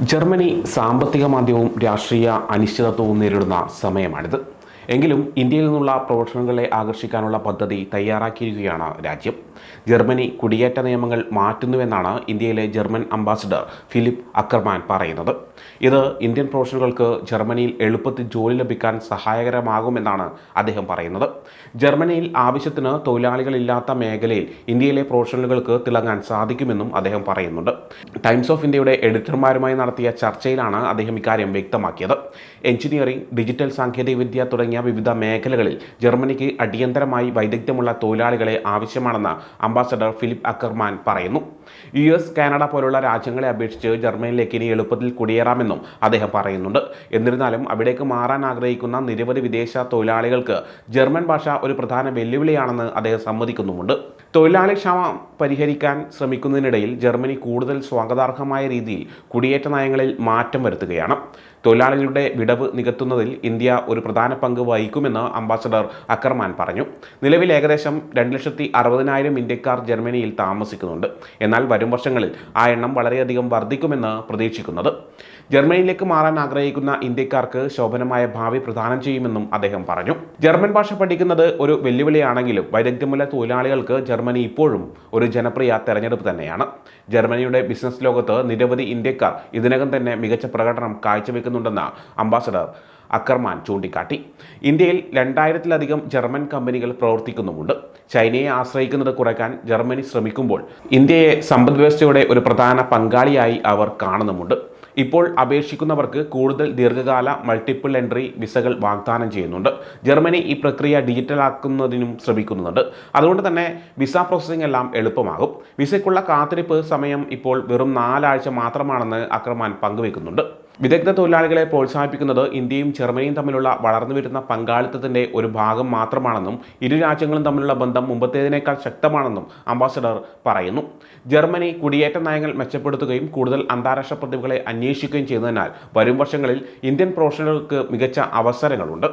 Germany സാമ്പത്തിക മാന്ദ്യവും രാഷ്ട്രീയ അനിശ്ചിതത്വവും നേരിടുന്ന സമയമാണിത്. എങ്കിലും ഇന്ത്യയിൽ നിന്നുള്ള പ്രൊഫഷണലുകളെ ആകർഷിക്കാനുള്ള പദ്ധതി തയ്യാറാക്കിയിരിക്കുകയാണ് രാജ്യം. ജർമ്മനി കുടിയേറ്റ നിയമങ്ങൾ മാറ്റുന്നുവെന്നാണ് ഇന്ത്യയിലെ ജർമ്മൻ അംബാസിഡർ ഫിലിപ്പ് അക്കർമാൻ പറയുന്നത്. ഇത് ഇന്ത്യൻ പ്രൊഫഷണലുകൾക്ക് ജർമ്മനിയിൽ എളുപ്പത്തിൽ ജോലി ലഭിക്കാൻ സഹായകരമാകുമെന്നാണ് അദ്ദേഹം പറയുന്നത്. ജർമ്മനിയിൽ ആവശ്യത്തിന് തൊഴിലാളികളില്ലാത്ത മേഖലയിൽ ഇന്ത്യയിലെ പ്രൊഫഷണലുകൾക്ക് തിളങ്ങാൻ സാധിക്കുമെന്നും അദ്ദേഹം പറയുന്നുണ്ട്. ടൈംസ് ഓഫ് ഇന്ത്യയുടെ എഡിറ്റർമാരുമായി നടത്തിയ ചർച്ചയിലാണ് അദ്ദേഹം ഇക്കാര്യം വ്യക്തമാക്കിയത്. എഞ്ചിനീയറിംഗ് ഡിജിറ്റൽ സാങ്കേതികവിദ്യ തുടങ്ങിയ വിവിധ മേഖലകളിൽ ജർമ്മനിക്ക് അടിയന്തരമായി വൈദഗ്ധ്യമുള്ള തൊഴിലാളികളെ ആവശ്യമാണെന്ന് അംബാസഡർ ഫിലിപ്പ് അക്കർമാൻ പറയുന്നു. യു എസ് കാനഡ പോലുള്ള രാജ്യങ്ങളെ അപേക്ഷിച്ച് ജർമ്മനിയിലേക്ക് ഇനി എളുപ്പത്തിൽ കുടിയേറാമെന്നും അദ്ദേഹം പറയുന്നുണ്ട്. എന്നിരുന്നാലും അവിടേക്ക് മാറാൻ ആഗ്രഹിക്കുന്ന നിരവധി വിദേശ തൊഴിലാളികൾക്ക് ജർമ്മൻ ഭാഷ ഒരു പ്രധാന വെല്ലുവിളിയാണെന്ന് അദ്ദേഹം സമ്മതിക്കുന്നുമുണ്ട്. തൊഴിലാളി ക്ഷാമം പരിഹരിക്കാൻ ശ്രമിക്കുന്നതിനിടയിൽ ജർമ്മനി കൂടുതൽ സ്വാഗതാർഹമായ രീതിയിൽ കുടിയേറ്റ നയങ്ങളിൽ മാറ്റം വരുത്തുകയാണ്. തൊഴിലാളികളുടെ വിടവ് നികത്തുന്നതിൽ ഇന്ത്യ ഒരു പ്രധാന പങ്ക് വഹിക്കുമെന്ന് അംബാസഡർ അക്കർമാൻ പറഞ്ഞു. നിലവിൽ ഏകദേശം രണ്ട് ലക്ഷത്തി അറുപതിനായിരം ഇന്ത്യക്കാർ ജർമ്മനിയിൽ താമസിക്കുന്നുണ്ട്. എന്നാൽ വരും വർഷങ്ങളിൽ ആ എണ്ണം വളരെയധികം വർദ്ധിക്കുമെന്ന് പ്രതീക്ഷിക്കുന്നത്. ജർമ്മനിയിലേക്ക് മാറാൻ ആഗ്രഹിക്കുന്ന ഇന്ത്യക്കാർക്ക് ശോഭനമായ ഭാവി പ്രദാനം ചെയ്യുമെന്നും അദ്ദേഹം പറഞ്ഞു. ജർമ്മൻ ഭാഷ പഠിക്കുന്നത് ഒരു വെല്ലുവിളിയാണെങ്കിലും വൈദഗ്ധ്യമുള്ള തൊഴിലാളികൾക്ക് ജർമ്മനി ഇപ്പോഴും ഒരു ജനപ്രിയ തെരഞ്ഞെടുപ്പ് തന്നെയാണ്. ജർമ്മനിയുടെ ബിസിനസ് ലോകത്ത് നിരവധി ഇന്ത്യക്കാർ ഇതിനകം തന്നെ മികച്ച പ്രകടനം കാഴ്ചവെക്കുന്നുണ്ടെന്ന് അംബാസഡർ അക്കർമാൻ ചൂണ്ടിക്കാട്ടി. ഇന്ത്യയിൽ രണ്ടായിരത്തിലധികം ജർമ്മൻ കമ്പനികൾ പ്രവർത്തിക്കുന്നുമുണ്ട്. ചൈനയെ ആശ്രയിക്കുന്നത് കുറയ്ക്കാൻ ജർമ്മനി ശ്രമിക്കുമ്പോൾ ഇന്ത്യയെ സമ്പദ് വ്യവസ്ഥയുടെ ഒരു പ്രധാന പങ്കാളിയായി അവർ കാണുന്നുമുണ്ട്. ഇപ്പോൾ അപേക്ഷിക്കുന്നവർക്ക് കൂടുതൽ ദീർഘകാല മൾട്ടിപ്പിൾ എൻട്രി വിസകൾ വാഗ്ദാനം ചെയ്യുന്നുണ്ട്. ജർമ്മനി ഈ പ്രക്രിയ ഡിജിറ്റലാക്കുന്നതിനും ശ്രമിക്കുന്നുണ്ട്. അതുകൊണ്ട് തന്നെ വിസ പ്രോസസ്സിംഗ് എല്ലാം എളുപ്പമാകും. വിസയ്ക്കുള്ള കാത്തിരിപ്പ് സമയം ഇപ്പോൾ വെറും നാലാഴ്ച മാത്രമാണെന്ന് അക്രമാൻ പങ്കുവെക്കുന്നുണ്ട്. വിദഗ്ധ തൊഴിലാളികളെ പ്രോത്സാഹിപ്പിക്കുന്നത് ഇന്ത്യയും ജർമ്മനിയും തമ്മിലുള്ള വളർന്നു വരുന്ന പങ്കാളിത്തത്തിന്റെ ഒരു ഭാഗം മാത്രമാണെന്നും ഇരു രാജ്യങ്ങളും തമ്മിലുള്ള ബന്ധം മുമ്പത്തേതിനേക്കാൾ ശക്തമാണെന്നും അംബാസഡർ പറയുന്നു. ജർമ്മനി കുടിയേറ്റ നയങ്ങൾ മെച്ചപ്പെടുത്തുകയും കൂടുതൽ അന്താരാഷ്ട്ര പ്രതിഭകളെ അന്വേഷിക്കുകയും ചെയ്യുന്നതിനാൽ വരും വർഷങ്ങളിൽ ഇന്ത്യൻ പ്രൊഫഷണലുകൾക്ക് മികച്ച അവസരങ്ങളുണ്ട്.